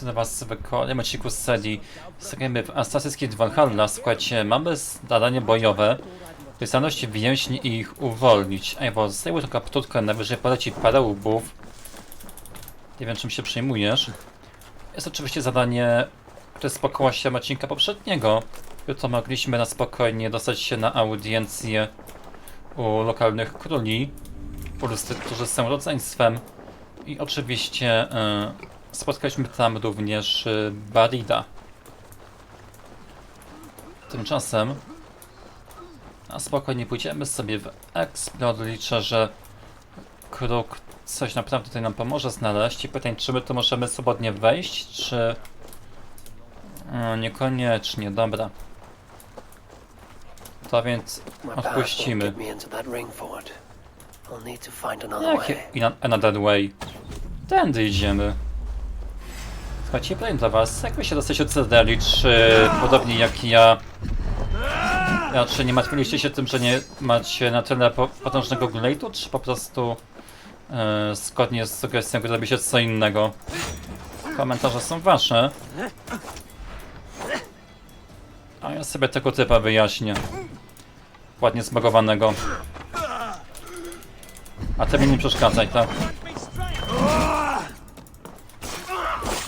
Się na was w kolejnym odcinku z serii Zagrajmy w Assassin's Creed Valhalla. Słuchajcie, mamy zadanie bojowe. Wystaność więźni i ich uwolnić. Ej, bo zdejmuj tą kapturkę, najwyżej poleci parę łbów. Nie wiem czym się przejmujesz. Jest oczywiście zadanie, które spokoło się odcinka poprzedniego. Jutro mogliśmy na spokojnie dostać się na audiencję u lokalnych króli, którzy są rodzeństwem. I oczywiście e, spotkaliśmy tam również e, Barida. Tymczasem na spokojnie pójdziemy sobie w Explore. Liczę, że kruk coś naprawdę tutaj nam pomoże znaleźć. I pytań, czy my tu możemy swobodnie wejść, czy... E, niekoniecznie, dobra. To więc odpuścimy. Jakie another way? Tędy idziemy. Słuchajcie, powiem dla was, jak wy się dostać od Cedeli, czy podobnie jak ja, raczej nie martwiliście się tym, że nie macie na tyle po- potężnego glade'u, czy po prostu e, zgodnie z sugestią gdy robi się co innego? Komentarze są wasze. A ja sobie tego typa wyjaśnię. Ładnie zbagowanego. A ty mi nie przeszkadzaj, tak?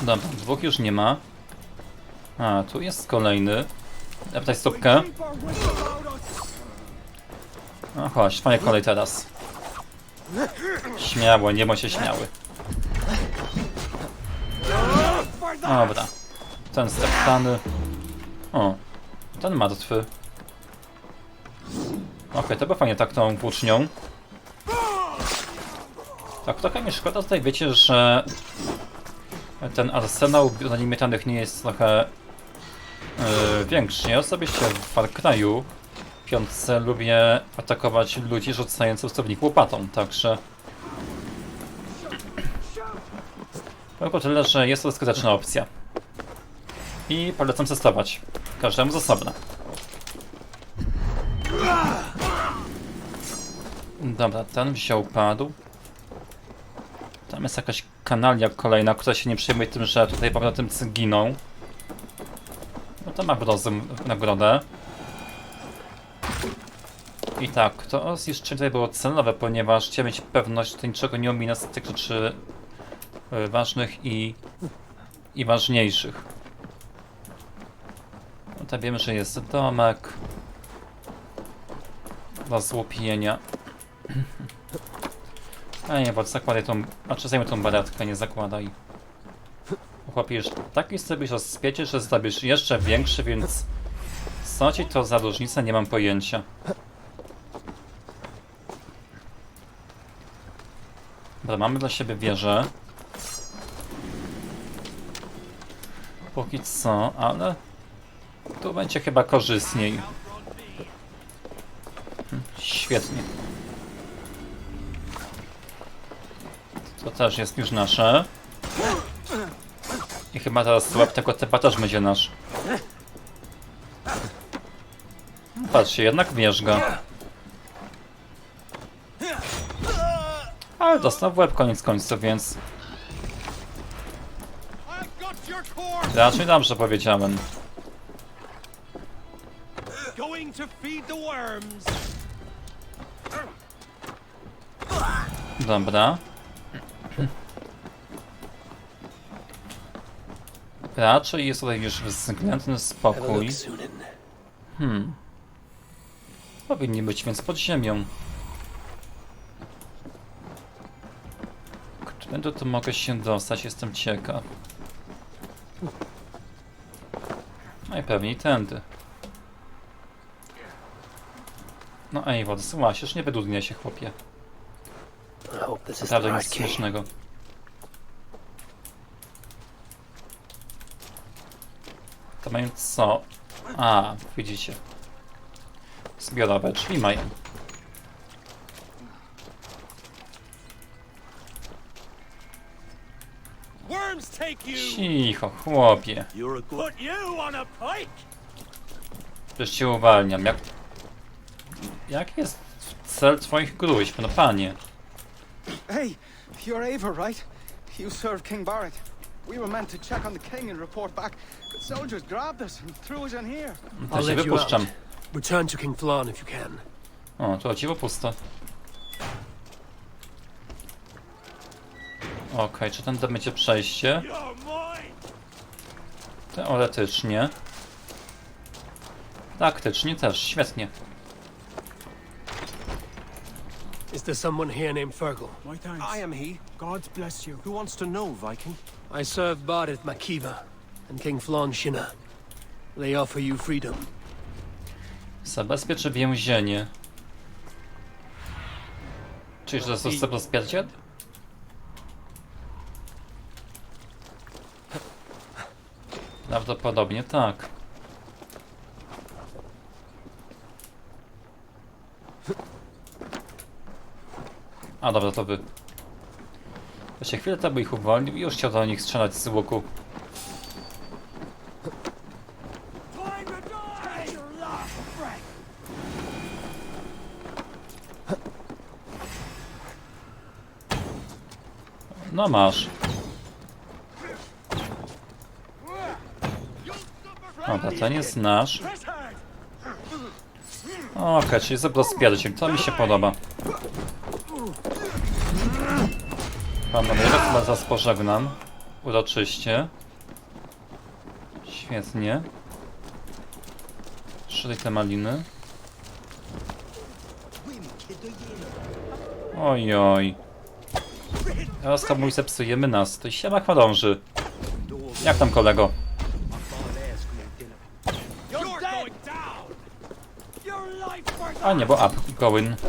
Dobra, dwóch już nie ma. A, tu jest kolejny. Daj stópkę. No chodź, twoja kolej teraz. Śmiało, nie bądź się śmiały. Dobra. Ten zdeptany. O, ten martwy. Okej, to by fajnie tak tą włócznią. Tak, trochę mi szkoda tutaj, wiecie, że ten arsenał zalimitanych nie jest trochę yy, większy. Ja osobiście w Far Cry'u piątce lubię atakować ludzi rzucając ustawnik łopatą, także... Tylko tyle, że jest to skuteczna opcja. I polecam testować. Każdemu z osobna. Dobra, ten wziął padł. Tam jest jakaś kanalia kolejna, która się nie przejmuje tym, że tutaj powrotymcy giną. No to ma rozum nagrodę. I tak, to zniszczenie tutaj było celowe, ponieważ chciałem mieć pewność, że niczego nie ominę z tych rzeczy y, ważnych i, i ważniejszych. No to wiemy, że jest domek do złupienia. A nie, bo zakładaj tą... Znaczy zajmę tą baratkę, nie zakładaj. Chłopie, już taki sobie rozpiecie, że zrobisz jeszcze większy, więc... Co ci to za różnica? Nie mam pojęcia. Dobra, mamy dla siebie wieżę. Póki co, ale... Tu będzie chyba korzystniej. Hm, Świetnie. To też jest już nasze. I chyba teraz łeb tego typa też będzie nasz. Patrzcie, jednak wierzga. Ale dostał w łeb koniec końców, więc raczej dobrze powiedziałem. Dobra. Raczej jest tutaj już względny spokój. Hmm. Powinni być więc pod ziemią. Którędy tu mogę się dostać? Jestem ciekaw. No i pewnie i tędy. No ej, wody, słuchaj, już nie wydudnia się, chłopie. Naprawdę nic śmiesznego. To mają co? A, widzicie. Zbiorowe drzwi mają. Worms take you. Cicho, chłopie. You're a put you on a pike. Przecież cię uwalniam. Jak... Jak jest cel twoich gruźb, no panie? Hey, you're Ava, right? You served King Barrett. We were meant to check on the king and report back, soldiers grabbed us and threw us in here. To I'll się let you out. wypuszczam. Return to King Flan if you can. O, to dziwo pusto. Okej, czy ten będzie przejście? Teoretycznie. Taktycznie też, świetnie. Is there someone here named Fergal? My thanks. I am he. God bless you. Who wants to know, Viking? I serve Bardith Makiva and King Flan Shinna. They offer you freedom. Zabezpieczy więzienie. Czyli, że to jest zabezpieczyć? Prawdopodobnie tak. A dobra, to. To się chwilę temu ich uwolnił i już chciał do nich strzelać z łuku. No masz. Dobra, ten jest nasz. Okej, czyli zabezpieczyć. To mi się podoba. Pan Nowego chyba zaraz pożegnam. Uroczyście. Świetnie. Szli te maliny. Oj, oj. Teraz komuś zepsujemy nas. To siema chorąży. Jak tam kolego? A nie, bo up lead?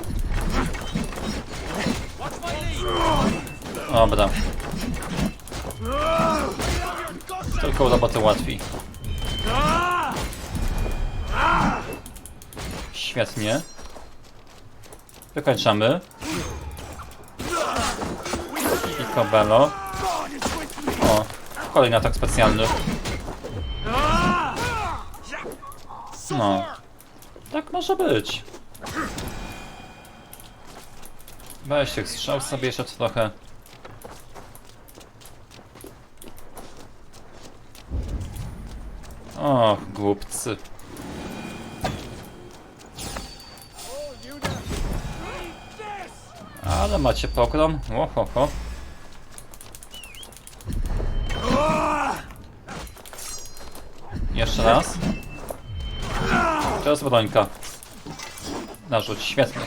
Dobra, tylko robotę łatwiej. Świetnie. Wykończamy. Kobelo. O, kolejny atak specjalny. No. Tak może być. Weź tych strzał sobie jeszcze trochę. Och, głupcy. Ale macie pogrom? Ohoho. Jeszcze raz. Teraz brońka. Narzuć, świetnie.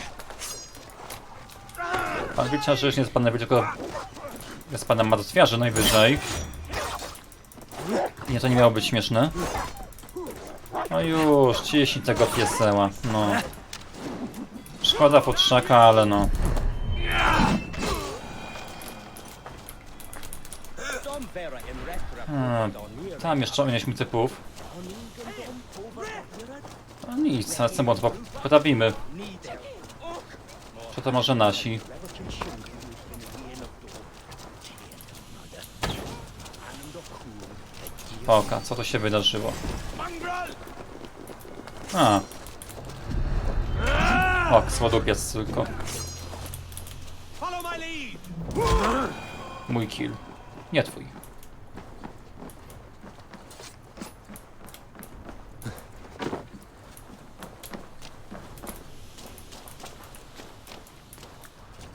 Pan Wilczarz już nie jest panem, tylko jest panem martwiarzy najwyżej. Nie, to nie miało być śmieszne. No już, ciśnij tego pieseła, no. Szkoda futrzaka, ale no. Hmm, tam jeszcze mieliśmy typów. No nic, zaraz temu dwa poprawimy. Czy to może nasi? Oka, co to się wydarzyło? A. O, słodupiec tylko. Mój kill. Nie twój.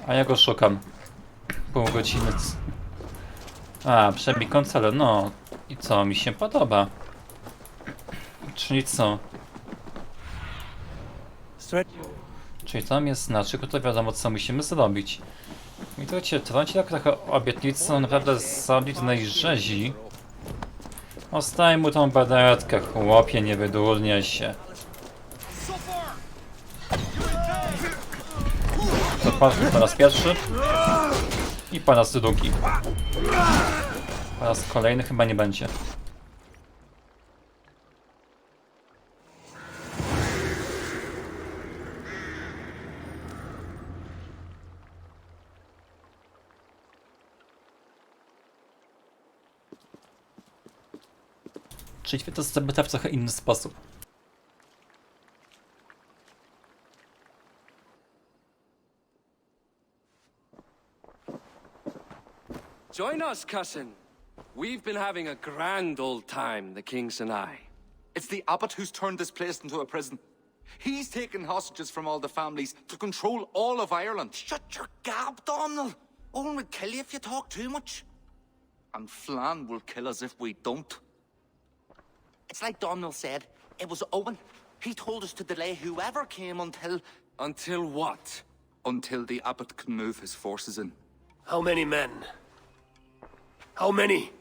A ja go szukam. Pół godziny. A, przebij konsolę, no. I co, mi się podoba. Czyli co? Czyli tam jest znaczy, to wiadomo co musimy zrobić. I to cię trąci tak trochę obietnicą naprawdę solidnej rzezi. Ostaj mu tą badatkę, chłopie, nie wydurnie się. Pan po raz pierwszy. I po raz drugi. Po raz kolejny chyba nie będzie. Czyli to zdobyta w trochę inny sposób. Join us, cousin. We've been having a grand old time, the kings and I. It's the abbot who's turned this place into a prison. He's taken hostages from all the families to control all of Ireland. Shut your gab, Domhnall. Owen would kill you if you talk too much. And Flan will kill us if we don't. It's like Domhnall said. It was Owen. He told us to delay whoever came until... Until what? Until the abbot can move his forces in. How many men? How many?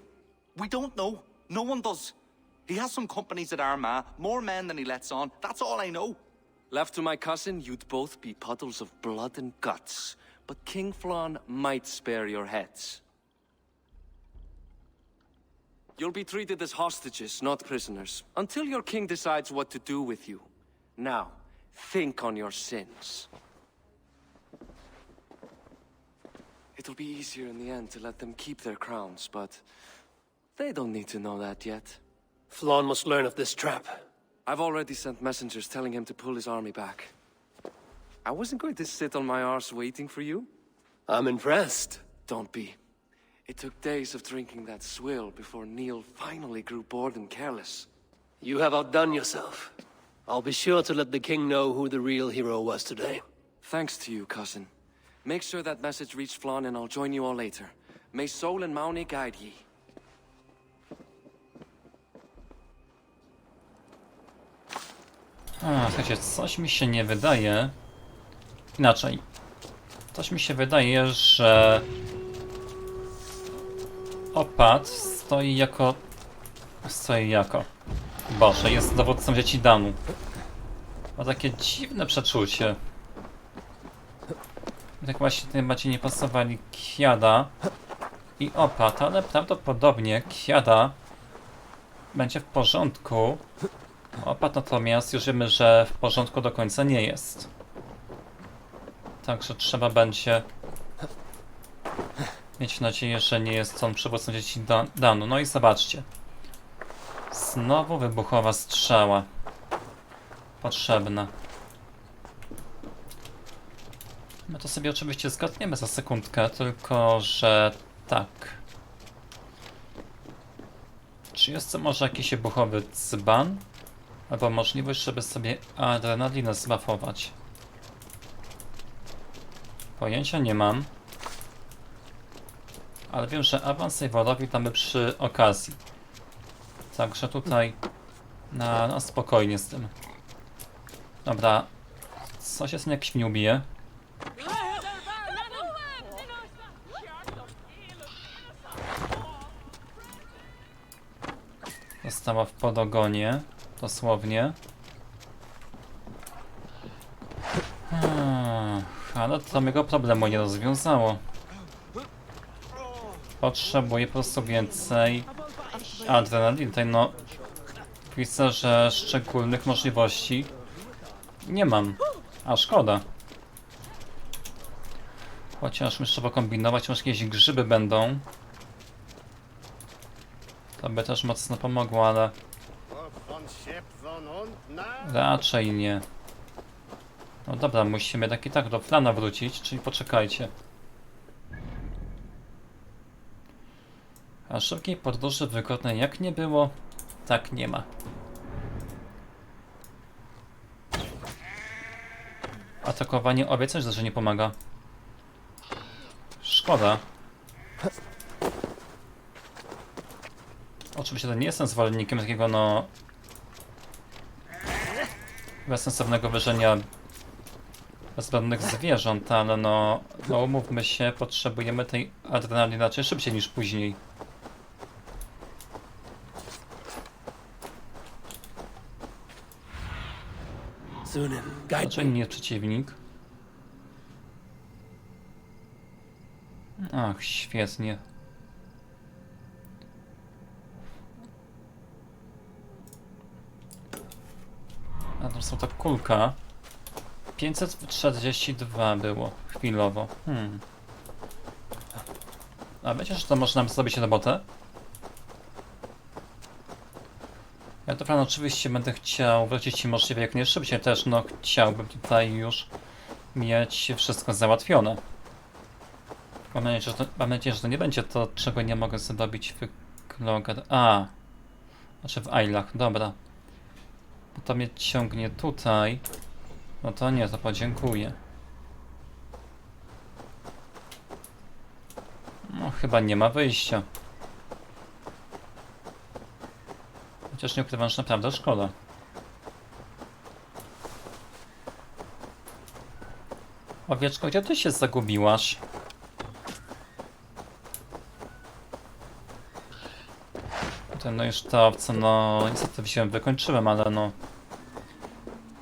We don't know. No one does. He has some companies at Armagh, more men than he lets on. That's all I know. Left to my cousin, you'd both be puddles of blood and guts. But King Flan might spare your heads. You'll be treated as hostages, not prisoners, until your king decides what to do with you. Now, think on your sins. It'll be easier in the end to let them keep their crowns, but they don't need to know that yet. Flann must learn of this trap. I've already sent messengers telling him to pull his army back. I wasn't going to sit on my arse waiting for you. I'm impressed. Don't be. It took days of drinking that swill before Neil finally grew bored and careless. You have outdone yourself. I'll be sure to let the king know who the real hero was today. Thanks to you, cousin. Make sure that message reached Flan and I'll join you all later. May Soul and Mauni guide ye. A, słuchajcie, coś mi się nie wydaje. Inaczej. Coś mi się wydaje, że opad stoi jako. Stoi jako. Boże, jest dowódcą dzieci Danu. Ma takie dziwne przeczucie. Tak właśnie tutaj bardziej nie pasowali Kiada i opad, ale prawdopodobnie Kiada będzie w porządku. Opat natomiast już wiemy, że w porządku do końca nie jest. Także trzeba będzie mieć nadzieję, że nie jest on przywódcą dzieci Da- Danu. No i zobaczcie. Znowu wybuchowa strzała. Potrzebna. My to sobie oczywiście zgadniemy za sekundkę, tylko że tak. Czy jest to może jakiś wybuchowy dzban? Albo możliwość, żeby sobie adrenalinę zbafować. Pojęcia nie mam. Ale wiem, że awans save'owi damy przy okazji. Także tutaj na, na spokojnie z tym. Dobra. Co się z tym jakiś mnie ubije? Została w podogonie. Dosłownie. Hmm, ale to mego problemu nie rozwiązało. Potrzebuję po prostu więcej adrenaliny. Tutaj no widzę, że szczególnych możliwości nie mam. A szkoda. Chociaż muszę pokombinować, może jakieś grzyby będą. To by też mocno pomogło, ale raczej nie. No dobra, musimy tak i tak do plana wrócić, czyli poczekajcie. A szybkiej podróży wygodnej jak nie było, tak nie ma. Atakowanie owiec też że nie pomaga. Szkoda. Oczywiście to nie jestem zwolennikiem takiego no... bezsensownego wyżenia bezbronnych zwierząt, ale no, no umówmy się, potrzebujemy tej adrenaliny raczej szybciej niż później. Raczej me. nie przeciwnik. Ach, świetnie. A to są ta kulka. 542 było chwilowo. Hmm. A wiecie, że to może nam zrobić robotę? Ja to plan oczywiście będę chciał wrócić możliwie jak najszybciej też, no chciałbym tutaj już mieć wszystko załatwione. Mam nadzieję, że to, mam nadzieję, że to nie będzie to, czego nie mogę zrobić w Logar. A. Znaczy w Ailach, dobra. Bo to mnie ciągnie tutaj. No to nie, to podziękuję. No chyba nie ma wyjścia. Chociaż nie ukrywam, że naprawdę szkoda. Owieczko, gdzie ty się zagubiłaś? No już te owce, no niestety wziąłem, wykończyłem, ale no...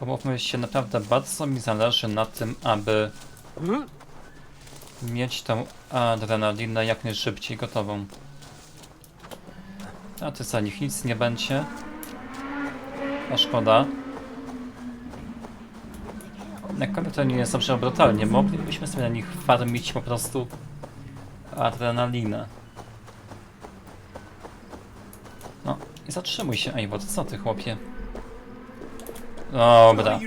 Pomówmy się, naprawdę bardzo mi zależy na tym, aby mieć tą adrenalinę jak najszybciej gotową. A ty za nich nic nie będzie. A szkoda. Jakkolwiek to nie jest dobrze brutalnie, moglibyśmy sobie na nich farmić po prostu adrenalinę. No i zatrzymuj się, Eivor, co ty chłopie? Dobra,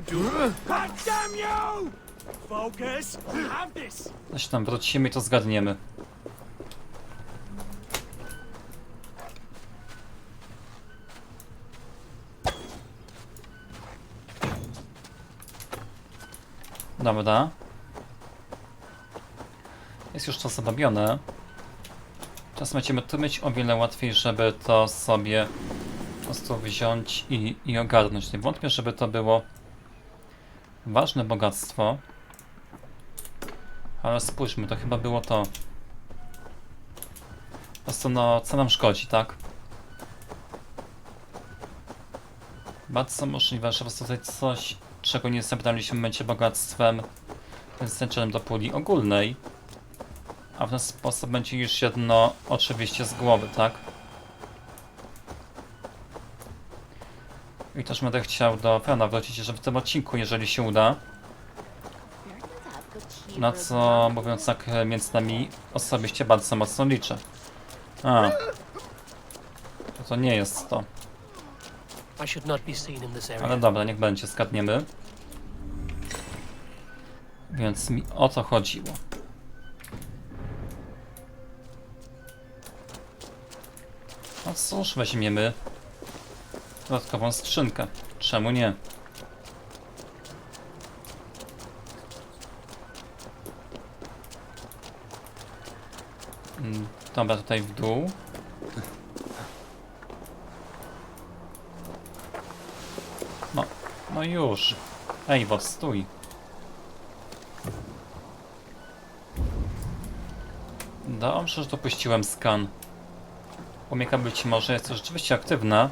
coś tam wrócimy i to zgadniemy. Dobra. Jest już to zabawione. Teraz będziemy tu mieć o wiele łatwiej, żeby to sobie po prostu wziąć i, i ogarnąć. Nie wątpię, żeby to było ważne bogactwo. Ale spójrzmy, to chyba było to. Po prostu no, co nam szkodzi, tak? Bardzo możliwe, że po prostu tutaj coś, czego nie zebraliśmy, będzie bogactwem wystarczającym do puli ogólnej. A w ten sposób będzie już jedno oczywiście z głowy, tak? I też będę chciał do pełna wrócić, że w tym odcinku, jeżeli się uda. Na co, mówiąc tak między nami, osobiście bardzo mocno liczę. A. To, to nie jest to. Ale dobra, niech będzie, skadniemy. Więc mi o to chodziło. No cóż, weźmiemy dodatkową skrzynkę. Czemu nie? Mm, Dobra, tutaj w dół. No, no już. Ej, wo, stój. Dobrze, że dopuściłem skan. Umieka być może jest to rzeczywiście aktywna.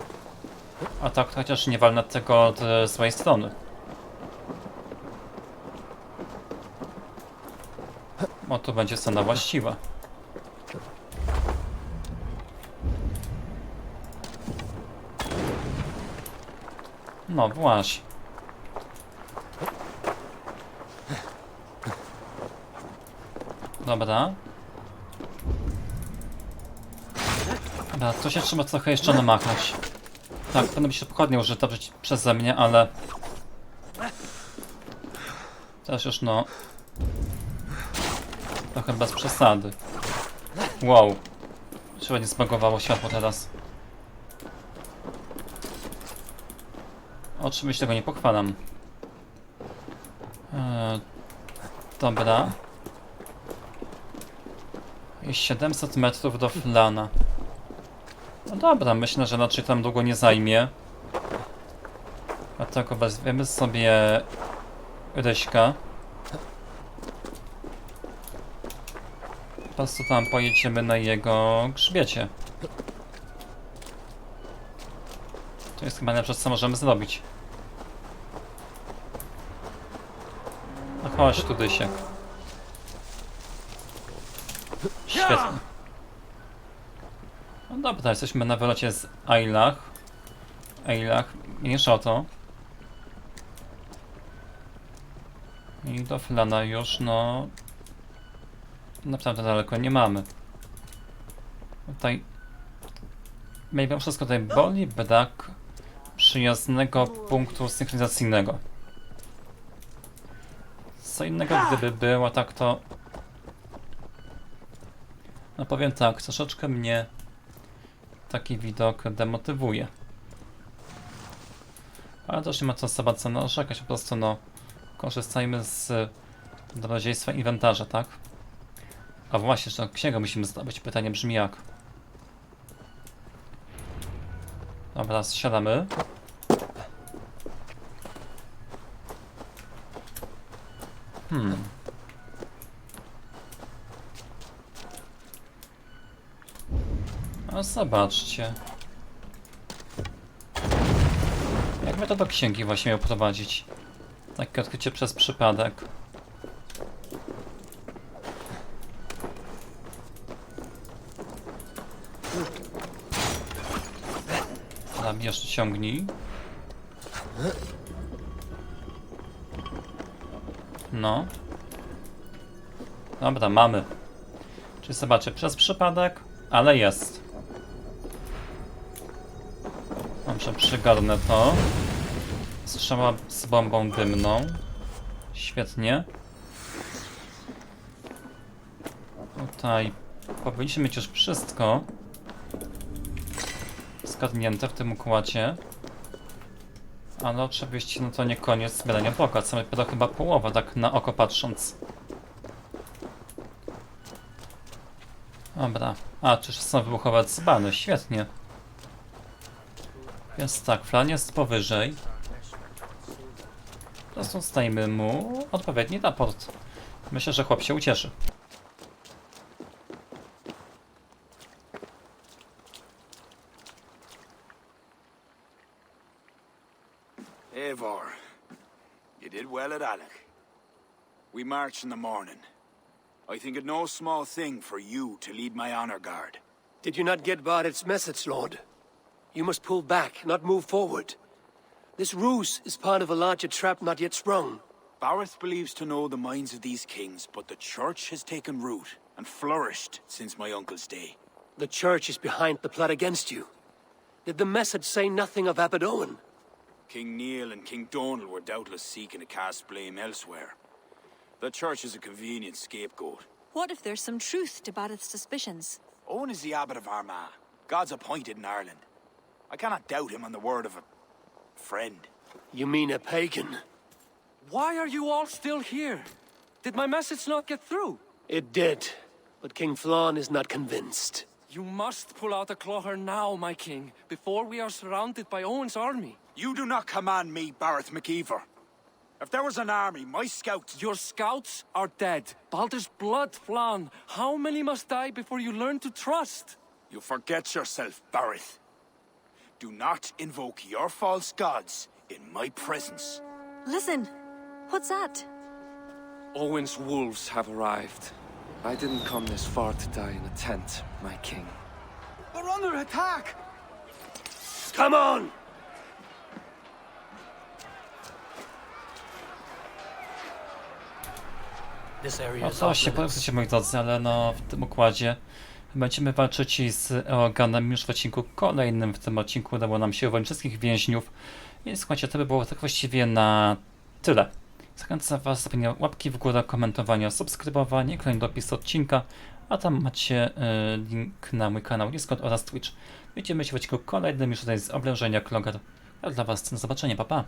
A tak chociaż nie walnę tego od e, złej strony. O, tu będzie strona właściwa. No właśnie. Dobra. Dobra, tu się trzeba trochę jeszcze namachać. Tak, powinno być obchodnie użyte przeci- przeze mnie, ale... Też już no... Trochę bez przesady. Wow. Chyba nie zbagowało światło teraz. Oczywiście tego nie pochwalam. Eee, dobra. I 700 metrów do flana. No dobra, myślę, że raczej tam długo nie zajmie. Dlatego weźmiemy sobie Ryśka. Po prostu tam pojedziemy na jego grzbiecie. To jest chyba najlepsze, co możemy zrobić. No chodź tu, Dysiek. Świetnie. Dobra, jesteśmy na wylocie z Ailach. Ailach, mniejsza o to. I do Flana już, no... Naprawdę daleko nie mamy. Tutaj... Mimo wszystko tutaj boli brak przyjaznego punktu synchronizacyjnego. Co innego gdyby było tak to... No powiem tak, troszeczkę mnie taki widok demotywuje. Ale też nie ma co co narzekać, po prostu no korzystajmy z dobrodziejstwa inwentarza, tak? A właśnie, jeszcze księgę musimy zdobyć. Pytanie brzmi jak? Dobra, strzelamy. Hmm. A zobaczcie. Jak my to do księgi właśnie miał prowadzić? Takie odkrycie przez przypadek. Zabierz, ciągnij. No. Dobra, mamy. Czyli zobaczę, przez przypadek, ale jest. Przygarnę to. Strzała z bombą dymną. Świetnie. Tutaj powinniśmy mieć już wszystko zgadnięte w tym układzie. Ale oczywiście no to nie koniec zbierania bloka, same to chyba połowa, tak na oko patrząc. Dobra. A, czyż są wybuchowe dzbany, świetnie. Więc tak, flan jest powyżej. Stajmy mu odpowiedni raport. Myślę, że chłop się ucieszy. Eivor, you did well at Alec. We march in the morning. I think it no small thing for you to lead my honor guard. Did you not get Barrett's message, Lord? You must pull back, not move forward. This ruse is part of a larger trap not yet sprung. Bareth believes to know the minds of these kings, but the church has taken root and flourished since my uncle's day. The church is behind the plot against you. Did the message say nothing of Abaddon? King Neil and King Donal were doubtless seeking to cast blame elsewhere. The church is a convenient scapegoat. What if there's some truth to Barrett's suspicions? Owen is the abbot of Armagh, God's appointed in Ireland. I cannot doubt him on the word of a friend. You mean a pagan? Why are you all still here? Did my message not get through? It did, but King Flan is not convinced. You must pull out the clawher now, my king, before we are surrounded by Owen's army. You do not command me, Bareth McKeever. If there was an army, my scouts... Your scouts are dead. Balder's blood, Flan. How many must die before you learn to trust? You forget yourself, Bareth. Do not invoke your false gods in my presence. Listen, what's that? Owen's wolves have arrived. I didn't come this far to die in a tent, my king. We're under attack! Come on! This area No is to off się limits. powiedzcie moi drodzy, ale no w tym układzie będziemy walczyć z Eoganem już w odcinku kolejnym. W tym odcinku udało nam się uwolnić wszystkich więźniów. Więc słuchajcie, to by było tak właściwie na tyle. Zachęcam Was zostawienia łapki w górę, komentowania, subskrybowania, kolejny dopis odcinka, a tam macie y, link na mój kanał Discord oraz Twitch. Widzimy się w odcinku kolejnym już tutaj z oblężenia Klogar. A dla Was do zobaczenia, pa pa!